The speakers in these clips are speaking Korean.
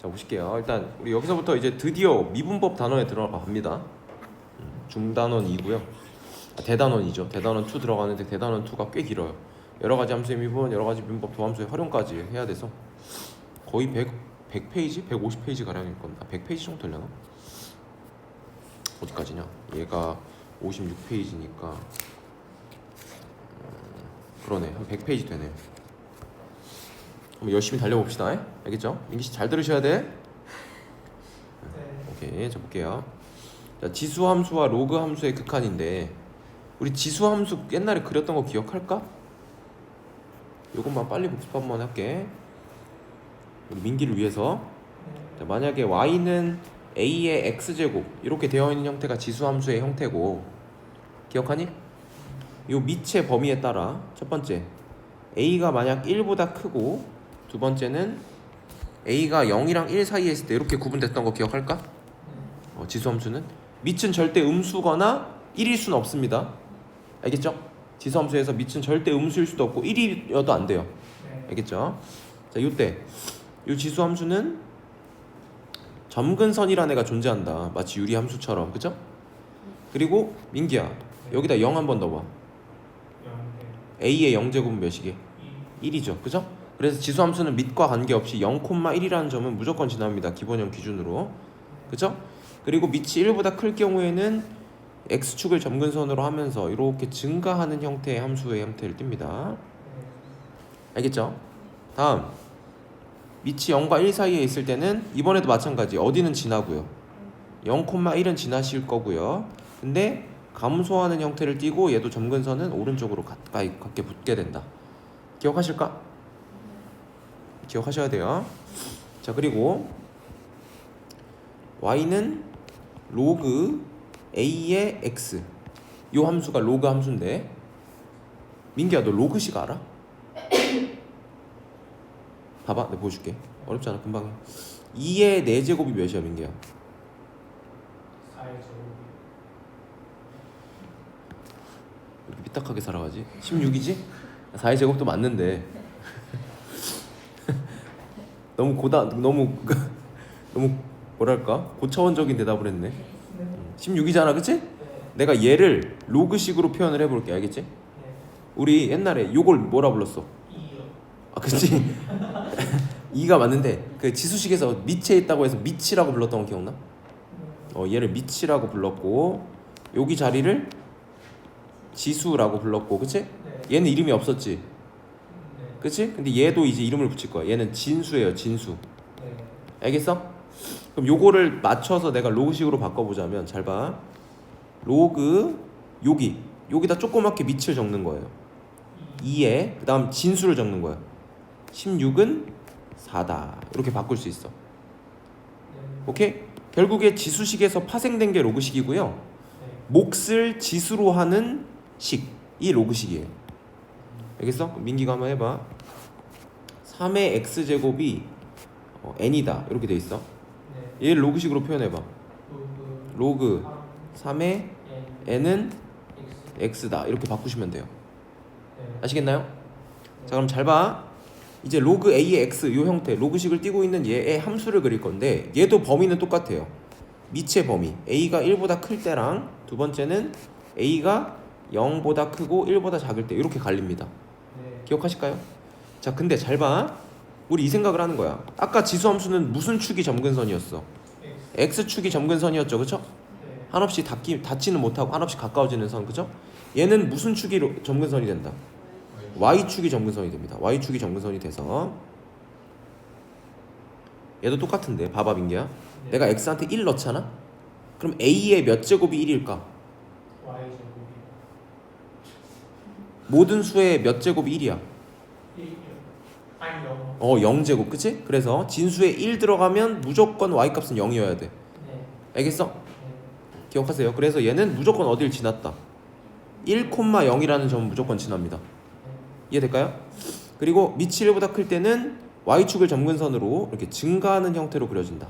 자 보실게요. 일단 우리 여기서부터 이제 드디어 미분법 단원에 들어갑니다. 음, 중단원이고요. 아, 대단원이죠. 대단원 2 들어가는데 대단원 2가 꽤 길어요. 여러 가지 함수의 미분, 여러 가지 민법 도함수의 활용까지 해야 돼서 거의 100 100페이지, 150페이지 가량일 겁니다. 100페이지 정도 되려나? 어디까지냐? 얘가 56페이지니까 음, 그러네. 한 100페이지 되네요. 한번 열심히 달려봅시다. 예? 알겠죠? 민기 씨 잘 들으셔야 돼. 네. 오케이, 자 볼게요. 자, 지수 함수와 로그 함수의 극한인데 우리 지수 함수 옛날에 그렸던 거 기억할까? 요것만 빨리 복습 한번 할게. 우리 민기를 위해서. 자, 만약에 y는 a의 x 제곱 이렇게 되어 있는 형태가 지수 함수의 형태고 기억하니? 요 밑의 범위에 따라 첫 번째 a가 만약 1보다 크고 두 번째는 a가 0이랑 1 사이에 있을 때 이렇게 구분됐던 거 기억할까? 어, 지수 함수는 밑은 절대 음수거나 1일 수는 없습니다. 알겠죠? 지수 함수에서 밑은 절대 음수일 수도 없고 1이어도 안 돼요. 네. 알겠죠? 자, 요때 요 지수 함수는 점근선이라는 애가 존재한다. 마치 유리 함수처럼. 그죠? 그리고 민기야. 여기다 0 한 번 넣어 봐. a의 0제곱은 몇이게? 이 1이죠. 그죠? 그래서 지수 함수는 밑과 관계없이 0,1이라는 점은 무조건 지납니다. 기본형 기준으로. 그죠? 그리고 밑이 1보다 클 경우에는 x축을 점근선으로 하면서 이렇게 증가하는 형태의 함수의 형태를 띱니다. 알겠죠? 다음 밑이 0과 1 사이에 있을 때는 이번에도 마찬가지 어디는 지나고요 0,1은 지나실 거고요 근데 감소하는 형태를 띠고 얘도 점근선은 오른쪽으로 가까이 갖게 붙게 된다 기억하실까? 기억하셔야 돼요. 자 그리고 y는 로그 a의 x. 요 함수가 로그 함수인데 민기야 너 로그식 알아? 봐봐 내가 보여줄게. 어렵지 않아 금방 해 2의 4제곱이 몇이야 민기야? 4의 제곱이. 이렇게 삐딱하게 살아가지? 16이지? 4의 제곱도 맞는데 너무 고다 너무 너무 뭐랄까 고차원적인 대답을 했네 네. 16이잖아 그치? 네. 내가 얘를 로그식으로 표현을 해볼게 알겠지? 네. 우리 옛날에 요걸 뭐라 불렀어? 아 그치 2가 맞는데 그 지수식에서 밑에 있다고 해서 밑이라고 불렀던 거 기억나? 어 얘를 밑이라고 불렀고 여기 자리를 지수라고 불렀고 그치? 네. 얘는 이름이 없었지 네. 그치? 근데 얘도 이제 이름을 붙일 거야 얘는 진수예요 진수 네. 알겠어? 그럼 요거를 맞춰서 내가 로그식으로 바꿔보자면 잘 봐 로그 여기 여기다 조그맣게 밑을 적는 거예요 2에 그 다음 진수를 적는 거야 16은 4다 이렇게 바꿀 수 있어 네. 오케이? 결국에 지수식에서 파생된 게 로그식이고요 네. 몫을 지수로 하는 식이 로그식이에요 알겠어? 민기가 한번 해봐 3의 x제곱이 어, n이다 이렇게 돼 있어 네. 얘를 로그식으로 표현해봐 로그 로그 3 3의 N n은 X x다 이렇게 바꾸시면 돼요 네. 아시겠나요? 자 그럼 잘 봐. 이제 로그 a의 x 요 형태 로그식을 띠고 있는 얘의 함수를 그릴 건데 얘도 범위는 똑같아요. 밑의 범위 a가 1보다 클 때랑 두 번째는 a가 0보다 크고 1보다 작을 때 이렇게 갈립니다. 네. 기억하실까요? 자 근데 잘 봐. 우리 이 생각을 하는 거야. 아까 지수 함수는 무슨 축이 점근선이었어? X x축이 점근선이었죠, 그렇죠? 네. 한없이 닿기, 닿지는 못하고 한없이 가까워지는 선, 그죠? 얘는 무슨 축이 로- 점근선이 된다? y축이 점근선이 됩니다. y축이 점근선이 돼서 얘도 똑같은데 봐봐 민기야. 네. 내가 x한테 1 넣잖아? 그럼 a의 몇 제곱이 1일까? Y 제곱이 모든 수의 몇 제곱이 1이야? 1 아니 0어 0제곱 그치? 그래서 진수에 1 들어가면 무조건 y 값은 0이어야 돼. 네. 알겠어? 네. 기억하세요. 그래서 얘는 무조건 어딜 지났다. 1,0이라는 점은 무조건 지납니다. 이해될까요? 그리고 밑이 1보다 클 때는 y축을 점근선으로 이렇게 증가하는 형태로 그려진다.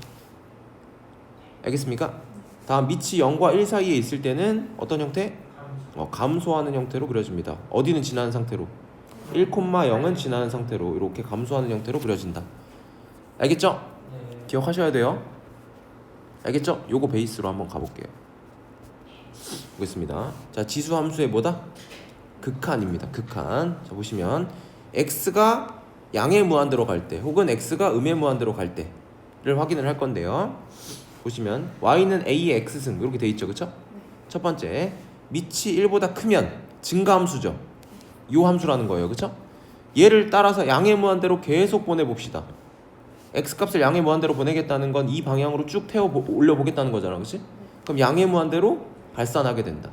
알겠습니까? 다음 밑이 0과 1 사이에 있을 때는 어떤 형태? 감소 어, 감소하는 형태로 그려집니다. 어디는 지나는 상태로? 1,0은 지나는 상태로 이렇게 감소하는 형태로 그려진다. 알겠죠? 네. 기억하셔야 돼요. 알겠죠? 요거 베이스로 한번 가볼게요. 보겠습니다. 자, 지수 함수의 뭐다? 극한입니다. 극한. 자, 보시면 x가 양의 무한대로 갈 때, 혹은 x가 음의 무한대로 갈 때를 확인을 할 건데요. 보시면 y는 a의 x승 이렇게 돼 있죠, 그렇죠? 첫 번째 밑이 1보다 크면 증가함수죠. 요 함수라는 거예요, 그렇죠? 얘를 따라서 양의 무한대로 계속 보내 봅시다. x 값을 양의 무한대로 보내겠다는 건 이 방향으로 쭉 태워 올려 보겠다는 거잖아, 그렇지? 그럼 양의 무한대로 발산하게 된다.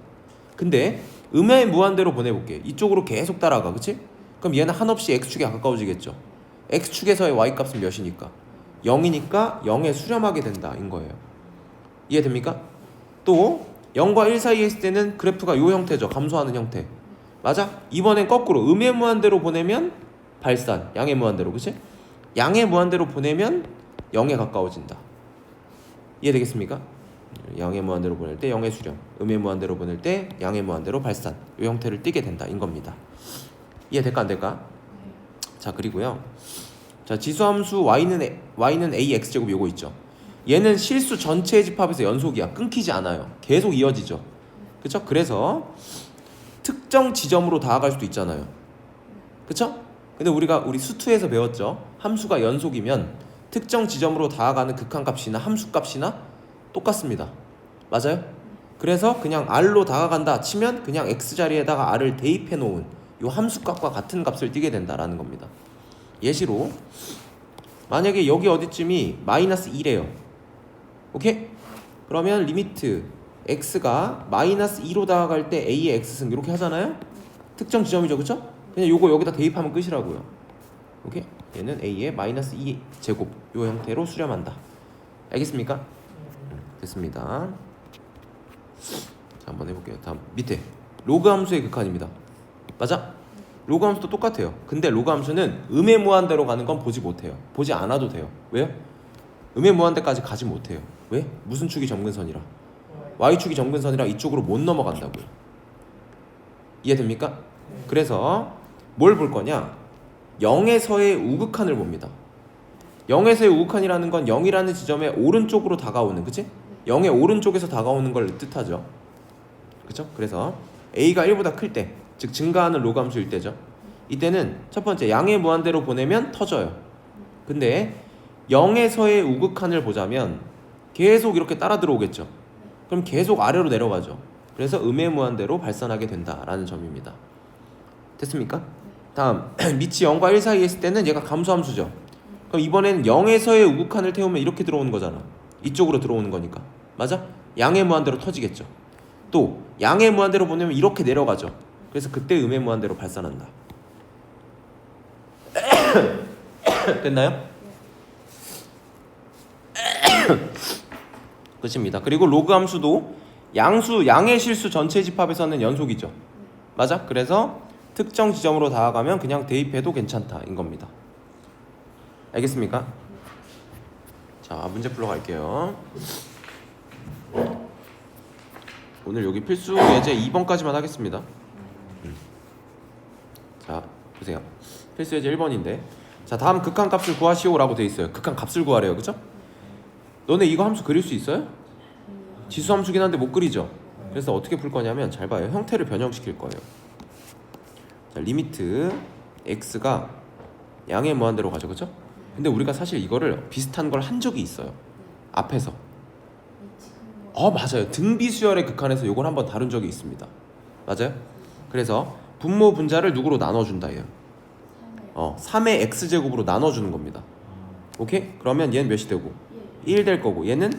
근데 음의 무한대로 보내볼게. 이쪽으로 계속 따라가, 그렇지? 그럼 얘는 한없이 x축에 가까워지겠죠. x축에서의 y 값은 몇이니까? 0이니까 0에 수렴하게 된다 인 거예요. 이해됩니까? 또 0과 1 사이에 있을 때는 그래프가 요 형태죠. 감소하는 형태. 맞아? 이번엔 거꾸로 음의 무한대로 보내면 발산, 양의 무한대로, 그치? 양의 무한대로 보내면 0에 가까워진다. 이해되겠습니까? 양의 무한대로 보낼 때 0의 수렴, 음의 무한대로 보낼 때 양의 무한대로 발산. 이 형태를 띠게 된다인 겁니다. 이해될까 안 될까? 자 그리고요. 자 지수함수 y는 y는 ax 제곱 요거 있죠. 얘는 실수 전체의 집합에서 연속이야. 끊기지 않아요. 계속 이어지죠. 그렇죠? 그래서 특정 지점으로 다가갈 수도 있잖아요. 그렇죠? 근데 우리가 우리 수투에서 배웠죠. 함수가 연속이면 특정 지점으로 다가가는 극한값이나 함수값이나 똑같습니다. 맞아요? 그래서 그냥 r로 다가간다 치면 그냥 x 자리에다가 r을 대입해 놓은 요 함수값과 같은 값을 띠게 된다라는 겁니다. 예시로 만약에 여기 어디쯤이 마이너스 2래요. 오케이? 그러면 리미트 x가 마이너스 2로 다가갈 때 a의 x승 이렇게 하잖아요. 특정 지점이죠, 그렇죠? 그냥 요거 여기다 대입하면 끝이라고요. 오케이? 얘는 a의 마이너스 2 제곱 요 형태로 수렴한다. 알겠습니까? 음, 됐습니다. 자, 한번 해볼게요. 다음 밑에 로그 함수의 극한입니다. 맞아? 로그 함수도 똑같아요. 근데 로그 함수는 음의 무한대로 가는 건 보지 못해요. 보지 않아도 돼요. 왜요? 음의 무한대까지 가지 못해요. 왜? 무슨 축이 점근선이라? y축이 점근선이라 이쪽으로 못 넘어간다고요. 이해됩니까? 그래서 뭘 볼 거냐? 0에서의 우극한을 봅니다. 0에서의 우극한이라는 건 0이라는 지점의 오른쪽으로 다가오는, 그치? 0의 오른쪽에서 다가오는 걸 뜻하죠. 그쵸? 그래서 a가 1보다 클 때, 즉 증가하는 로감수일 때죠. 이때는 첫 번째 양의 무한대로 보내면 터져요. 근데 0에서의 우극한을 보자면 계속 이렇게 따라 들어오겠죠. 그럼 계속 아래로 내려가죠. 그래서 음의 무한대로 발산하게 된다라는 점입니다. 됐습니까? 다음 밑이 0과 1 사이에 있을 때는 얘가 감소함수죠. 그럼 이번엔 0에서의 우극한을 태우면 이렇게 들어오는 거잖아. 이쪽으로 들어오는 거니까. 맞아? 양의 무한대로 터지겠죠. 또 양의 무한대로 보내면 이렇게 내려가죠. 그래서 그때 음의 무한대로 발산한다. 됐나요? 끝입니다. 그리고 로그 함수도 양수 양의 실수 전체 집합에서는 연속이죠. 맞아? 그래서 특정 지점으로 다가가면 그냥 대입해도 괜찮다인 겁니다. 알겠습니까? 자 문제 풀러 갈게요. 오늘 여기 필수 예제 2번까지만 하겠습니다. 음. 자 보세요. 필수 예제 1번인데 자 다음 극한 값을 구하시오라고 돼 있어요. 극한 값을 구하래요, 그죠? 너네 이거 함수 그릴 수 있어요? 지수 함수긴 한데 못 그리죠. 그래서 어떻게 풀 거냐면 잘 봐요. 형태를 변형시킬 거예요. 자, 리미트 x가 양의 무한대로 가죠, 그죠? 근데 우리가 사실 이거를 비슷한 걸 한 적이 있어요. 앞에서. 어 맞아요. 등비수열의 극한에서 이걸 한번 다룬 적이 있습니다. 맞아요? 그래서 분모 분자를 누구로 나눠 준다 얘요. 어 3의 x 제곱으로 나눠 주는 겁니다. 오케이? 그러면 얘는 몇이 되고 1 될 거고 얘는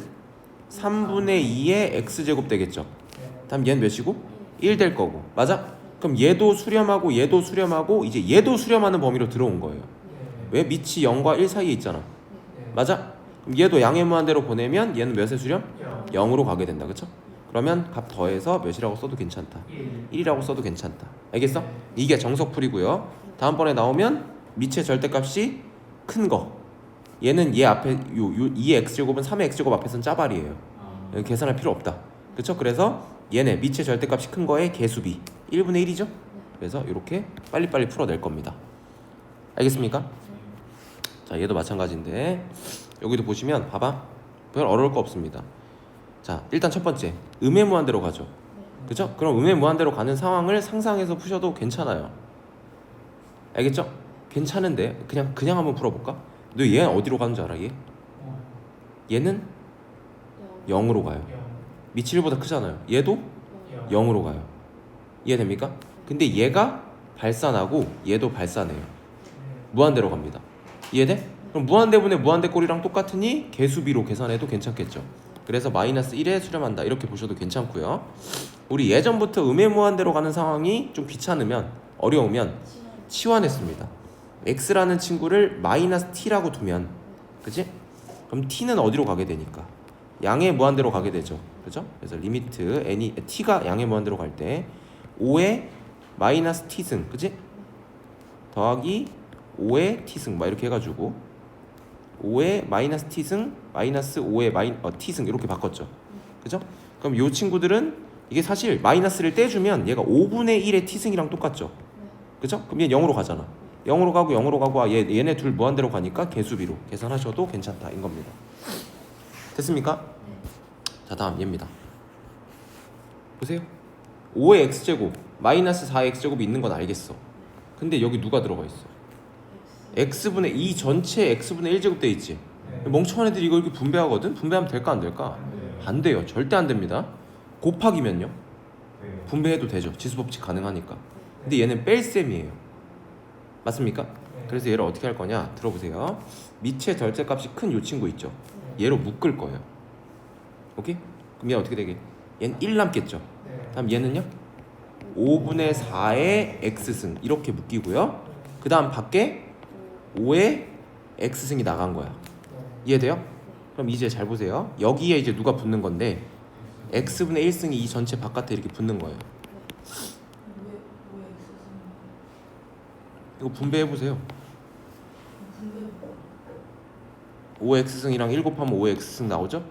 3분의 2의 x 제곱 되겠죠. 다음 얘는 몇이고 1 될 거고 맞아? 그럼 얘도 수렴하고 얘도 수렴하고 이제 얘도 수렴하는 범위로 들어온 거예요. 왜 밑이 0과 1 사이에 있잖아. 맞아? 그럼 얘도 양의 무한대로 보내면 얘는 몇에 수렴? 0 으로 가게 된다. 그쵸? 그러면 값 더해서 몇이라고 써도 괜찮다. 1이라고 써도 괜찮다. 알겠어? 이게 정석풀이고요. 다음번에 나오면 밑의 절대값이 큰 거. 얘는 얘 앞에 요, 요 2의 x제곱은 3의 x제곱 앞에서는 짜발이에요. 여기 계산할 필요 없다. 그쵸? 그래서 얘네 밑의 절대값이 큰 거의 개수비 1분의 1이죠? 그래서 이렇게 빨리빨리 풀어낼 겁니다. 알겠습니까? 자 얘도 마찬가지인데 여기도 보시면 봐봐 별 어려울 거 없습니다 자 일단 첫 번째 음의 무한대로 가죠 그죠? 그럼 음의 무한대로 가는 상황을 상상해서 푸셔도 괜찮아요 알겠죠? 괜찮은데 그냥 그냥 한번 풀어볼까? 너 얘는 어디로 가는 줄 알아 얘? 어, 얘는 0으로 가요 1보다 크잖아요 얘도 영. 0으로 가요 이해됩니까? 근데 얘가 발산하고 얘도 발산해요 네. 무한대로 갑니다. 이해돼? 그럼 무한대분의 무한대 꼴이랑 똑같으니 개수비로 계산해도 괜찮겠죠. 그래서 마이너스 1에 수렴한다 이렇게 보셔도 괜찮고요. 우리 예전부터 음의 무한대로 가는 상황이 좀 귀찮으면 어려우면 치환했습니다. X라는 친구를 마이너스 t라고 두면 그지? 그럼 t는 어디로 가게 되니까 양의 무한대로 가게 되죠. 그죠? 그래서 리미트 n이 t가 양의 무한대로 갈 때 5의 마이너스 t승 그지? 더하기 5의 t승 막 이렇게 해가지고 5의 마이너스 t승 마이너스 5의 마이 어, t승 이렇게 바꿨죠. 그죠? 그럼 이 친구들은 이게 사실 마이너스를 떼주면 얘가 5분의 1의 t승이랑 똑같죠. 그죠? 그럼 얘 0으로 가잖아. 0으로 가고 0으로 가고 아, 얘, 얘네 둘 무한대로 가니까 개수비로 계산하셔도 괜찮다 인 겁니다. 됐습니까? 자 다음 얘입니다. 보세요. 5의 x제곱 마이너스 4의 x제곱이 있는 건 알겠어. 근데 여기 누가 들어가 있어? x분의 이 전체 x분의 1제곱 돼 있지. 네. 멍청한 애들이 이걸 이렇게 분배하거든. 분배하면 될까 안 될까? 안 돼요. 안 돼요. 절대 안 됩니다. 곱하기면요. 네. 분배해도 되죠. 지수법칙 가능하니까. 근데 얘는 뺄셈이에요. 맞습니까? 네. 그래서 얘를 어떻게 할 거냐? 들어보세요. 밑에 절대값이 큰 요 친구 있죠. 얘로 묶을 거예요. 오케이? 그럼 얘 어떻게 되게? 얘는 1 남겠죠. 네. 다음 얘는요? 5분의 4의 x승 이렇게 묶이고요. 그 다음 밖에 5의 x승이 나간 거야. 네. 이해돼요? 그럼 이제 잘 보세요. 여기에 이제 누가 붙는 건데 x분의 1승이 이 전체 바깥에 이렇게 붙는 거예요. 이거 분배해 보세요. 5x승이랑 1 곱하면 5x승 나오죠?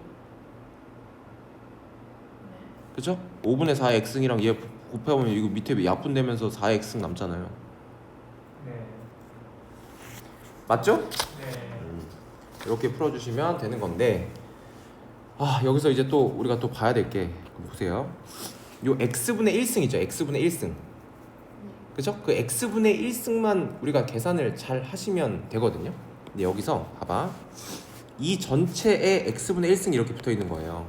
그죠? 5분의 4의 x승이랑 얘 곱해보면 이거 밑에 약분되면서 4의 x승 남잖아요. 네. 맞죠? 네. 이렇게 풀어주시면 되는 건데 아 여기서 이제 또 우리가 또 봐야 될 게 보세요 요 x분의 1승이죠 x분의 1승 그죠? 그 x분의 1승만 우리가 계산을 잘 하시면 되거든요 근데 여기서 봐봐 이 전체에 x분의 1승이 이렇게 붙어 있는 거예요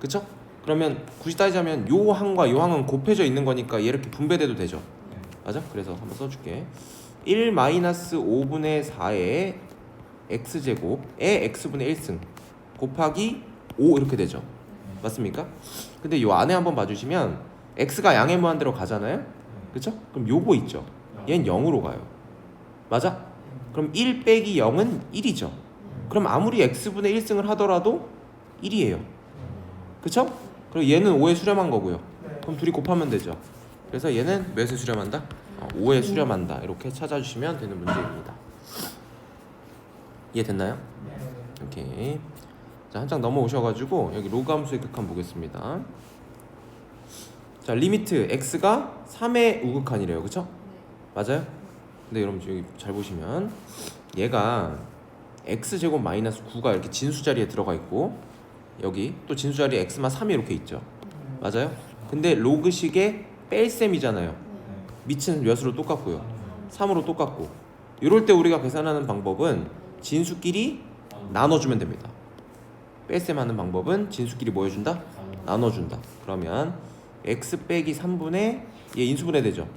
그죠? 그러면 굳이 따지자면 요 항과 요 항은 곱해져 있는 거니까 얘 이렇게 분배돼도 되죠 맞아? 그래서 한번 써줄게 1 마이너스 5분의 4의 x제곱에 x분의 1승 곱하기 5 이렇게 되죠 맞습니까? 근데 요 안에 한번 봐주시면 x가 양의 무한대로 가잖아요 그쵸? 그럼 요거 있죠 얘는 0으로 가요 맞아? 그럼 1 빼기 0은 1이죠 그럼 아무리 x분의 1승을 하더라도 1이에요 그쵸? 그리고 얘는 5에 수렴한 거고요 네. 그럼 둘이 곱하면 되죠. 그래서 얘는 몇에 수렴한다? 어, 5에 수렴한다. 이렇게 찾아주시면 되는 문제입니다. 이해됐나요? 네. 오케이. 자, 한 장 넘어오셔가지고 여기 로그 함수의 극한 보겠습니다. 자, 리미트 x가 3의 우극한이래요. 그쵸? 맞아요? 근데 여러분 여기 잘 보시면 얘가 x제곱 마이너스 9가 이렇게 진수 자리에 들어가 있고 여기 또 진수 자리에 x만 3이 이렇게 있죠. 맞아요? 근데 로그식의 뺄셈이잖아요. 밑은 몇으로 똑같고요. 3으로 똑같고. 이럴 때 우리가 계산하는 방법은 진수끼리 나눠주면 됩니다. 뺄셈하는 방법은 진수끼리 뭐 해준다? 나눠준다. 그러면 x 빼기 3분의 얘 인수분해 되죠.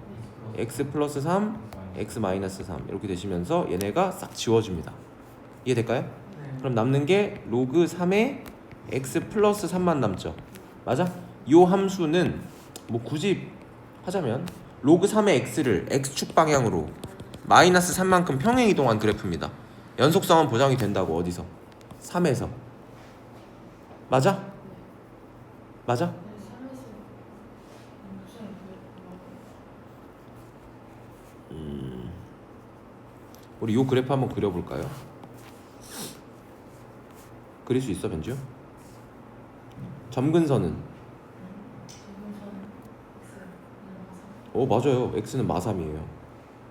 x 플러스 3, x 마이너스 3 이렇게 되시면서 얘네가 싹 지워집니다. 이해될까요? 네. 그럼 남는 게 로그 3에 x 플러스 3만 남죠. 맞아? 요 함수는 뭐 굳이 하자면 로그 3의 x를 x축 방향으로 마이너스 3만큼 평행 이동한 그래프입니다. 연속성은 보장이 된다고 어디서? 3에서. 맞아? 맞아? 우리 요 그래프 한번 그려볼까요? 그릴 수 있어, 변주? 점근선은 어 맞아요. x는 마삼이에요.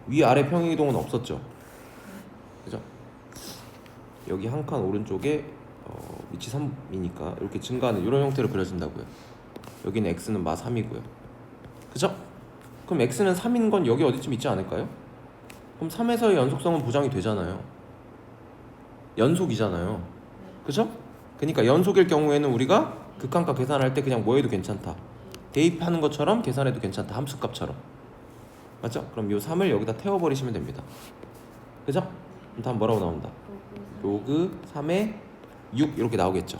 위 아래 평행 이동은 없었죠. 그죠? 여기 한 칸 오른쪽에 어, 위치 3이니까 이렇게 증가하는 이런 형태로 그려진다고요. 여기는 x는 마 3이고요. 그죠? 그럼 x는 3인 건 여기 어디쯤 있지 않을까요? 그럼 3에서의 연속성은 보장이 되잖아요. 연속이잖아요. 그죠? 그러니까 연속일 경우에는 우리가 극한값 계산할 때 그냥 뭐 해도 괜찮다. 대입하는 것처럼 계산해도 괜찮다. 함수값처럼. 맞죠? 그럼 요 3을 여기다 태워버리시면 됩니다. 그죠? 그럼 다음 뭐라고 나온다? 로그 3에 6 이렇게 나오겠죠.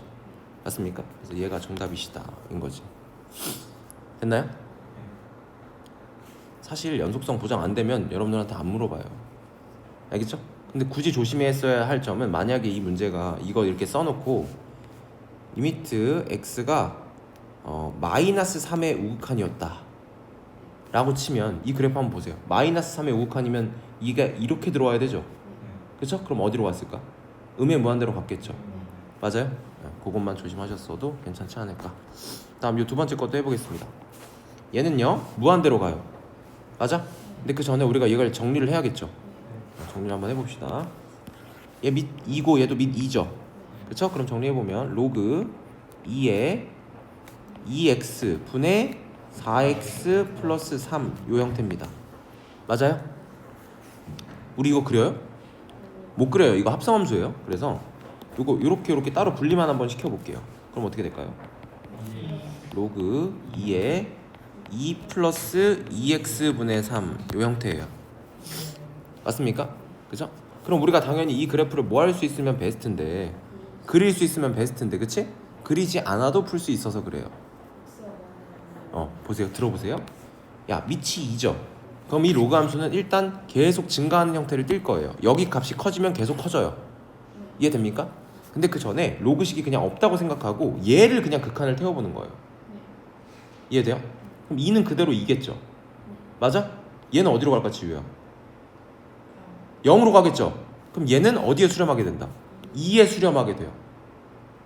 맞습니까? 그래서 얘가 정답이시다 인 거지. 됐나요? 사실 연속성 보장 안 되면 여러분들한테 안 물어봐요. 알겠죠? 근데 굳이 조심했어야 할 점은 만약에 이 문제가 이거 이렇게 써놓고 리미트 x가 어, 마이너스 3의 우극한이었다 라고 치면 이 그래프 한번 보세요 마이너스 3의 우극한이면 이게 이렇게 들어와야 되죠 그쵸? 그럼 어디로 왔을까? 음의 무한대로 갔겠죠 맞아요? 네, 그것만 조심하셨어도 괜찮지 않을까 다음 이 두 번째 것도 해보겠습니다 얘는요 무한대로 가요 맞아? 근데 그 전에 우리가 이걸 정리를 해야겠죠 자, 정리를 한번 해봅시다 얘 밑 2고 얘도 밑 2죠 그쵸? 그럼 정리해보면 로그 2에 2x 분의 4x 플러스 3 요 형태입니다 맞아요? 우리 이거 그려요? 못 그려요 이거 합성함수예요 그래서 요거 요렇게 요렇게 따로 분리만 한번 시켜볼게요 그럼 어떻게 될까요? 로그 2에 2 플러스 2x 분의 3 요 형태예요 맞습니까? 그죠? 그럼 우리가 당연히 이 그래프를 뭐 할 수 있으면 베스트인데 그릴 수 있으면 베스트인데 그치? 그리지 않아도 풀 수 있어서 그래요 어 보세요 들어보세요 야 밑이 2죠 그럼 이 로그 함수는 일단 계속 증가하는 형태를 띌 거예요 여기 값이 커지면 계속 커져요 이해됩니까? 근데 그 전에 로그식이 그냥 없다고 생각하고 얘를 그냥 극한을 태워보는 거예요 이해돼요? 그럼 2는 그대로 2겠죠 맞아? 얘는 어디로 갈까 지우야? 0으로 가겠죠 그럼 얘는 어디에 수렴하게 된다? 2에 수렴하게 돼요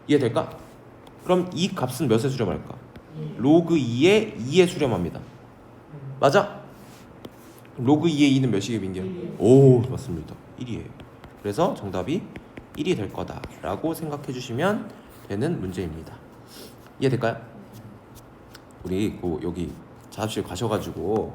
이해될까? 그럼 이 값은 몇에 수렴할까? 로그 2에 2에 수렴합니다 맞아? 로그 2의 2는 몇이에요 민기야? 오 맞습니다 1이에요 그래서 정답이 1이 될 거다라고 생각해 주시면 되는 문제입니다 이해될까요? 우리 그 여기 자습실 가셔가지고